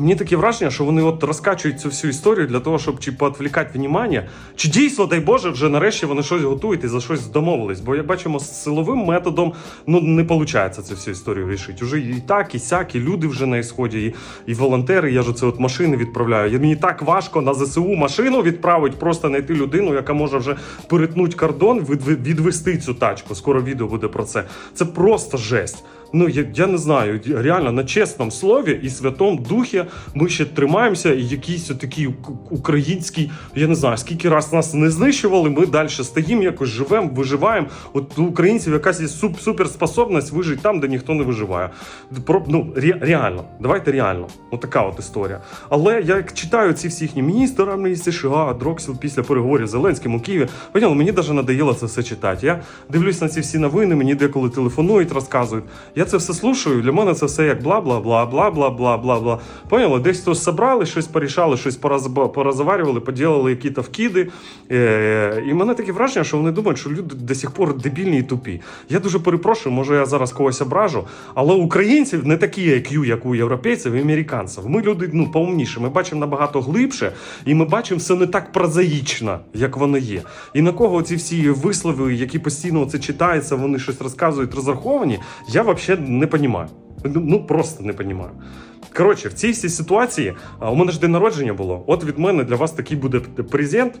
Мені таке враження, що вони от розкачують цю всю історію для того, щоб чи поотвлікати внимання, чи дійсно, дай Боже, вже нарешті вони щось готують і за щось домовились. Бо як бачимо, з силовим методом ну не виходить цю всю історію рішити. Уже і так, і сяк, і люди вже на ісході, і, і волонтери. Я ж оце от машини відправляю. І Мені так важко на ЗСУ машину відправити, просто знайти людину, яка може вже перетнути кордон, від, від- відвести цю тачку. Скоро відео буде про це. Це просто жесть. Ну я, я не знаю, реально на чесному слові і святому духі ми ще тримаємося, і якийсь такий український, я не знаю, скільки раз нас не знищували, ми далі стоїмо, якось живемо, виживаємо. От у українців якась є суп, суперспособність вижити там, де ніхто не виживає. Про, ну, ре, реально, давайте реально. Отака от історія. Але я як читаю ці всі їхні міністри США, Дроксіл після переговорів з Зеленським у Києві, поняли, мені навіть надоїло це все читати. Я дивлюсь на ці всі новини, мені деколи телефонують, розказують. Я це все слушаю. Для мене це все як бла, бла, бла, бла, бла, бла, бла, бла. Поняли? Десь то собрали, щось порішали, щось пораз порозварювали, поділили якісь вкиди. Е, і мене таке враження, що вони думають, що люди до сих пор дебільні і тупі. Я дуже перепрошую, може я зараз когось ображу, але українців не такі IQ, як у європейців і американців. Ми люди ну повніші, ми бачимо набагато глибше, і ми бачимо все не так прозаїчно, як воно є. І на кого ці всі вислови, які постійно це читаються, вони щось розказують, розраховані. Я взагалі не розумію. Ну просто не розумію. Коротше, в цій всій ситуації у мене ж день народження було. От від мене для вас такий буде презент.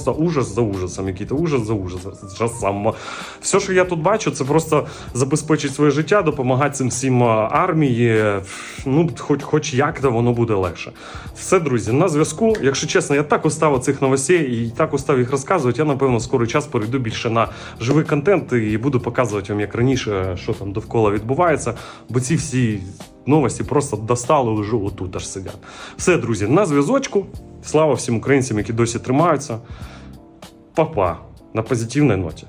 ужас за ужасом, який-то ужас за ужасом. Все, що я тут бачу, це просто забезпечить своє життя, допомагати цим всім армії. Ну, хоч, хоч як то воно буде легше. Все, друзі, на зв'язку. Якщо чесно, я так устав цих новостей і так устав їх розказувати. Я напевно скоро час перейду більше на живий контент і буду показувати вам, як раніше, що там довкола відбувається. Бо ці всі новості просто достали вже отут аж сидять. Все, друзі, на зв'язочку. Слава всім українцям, які досі тримаються. Па-па. На позитивній ноті.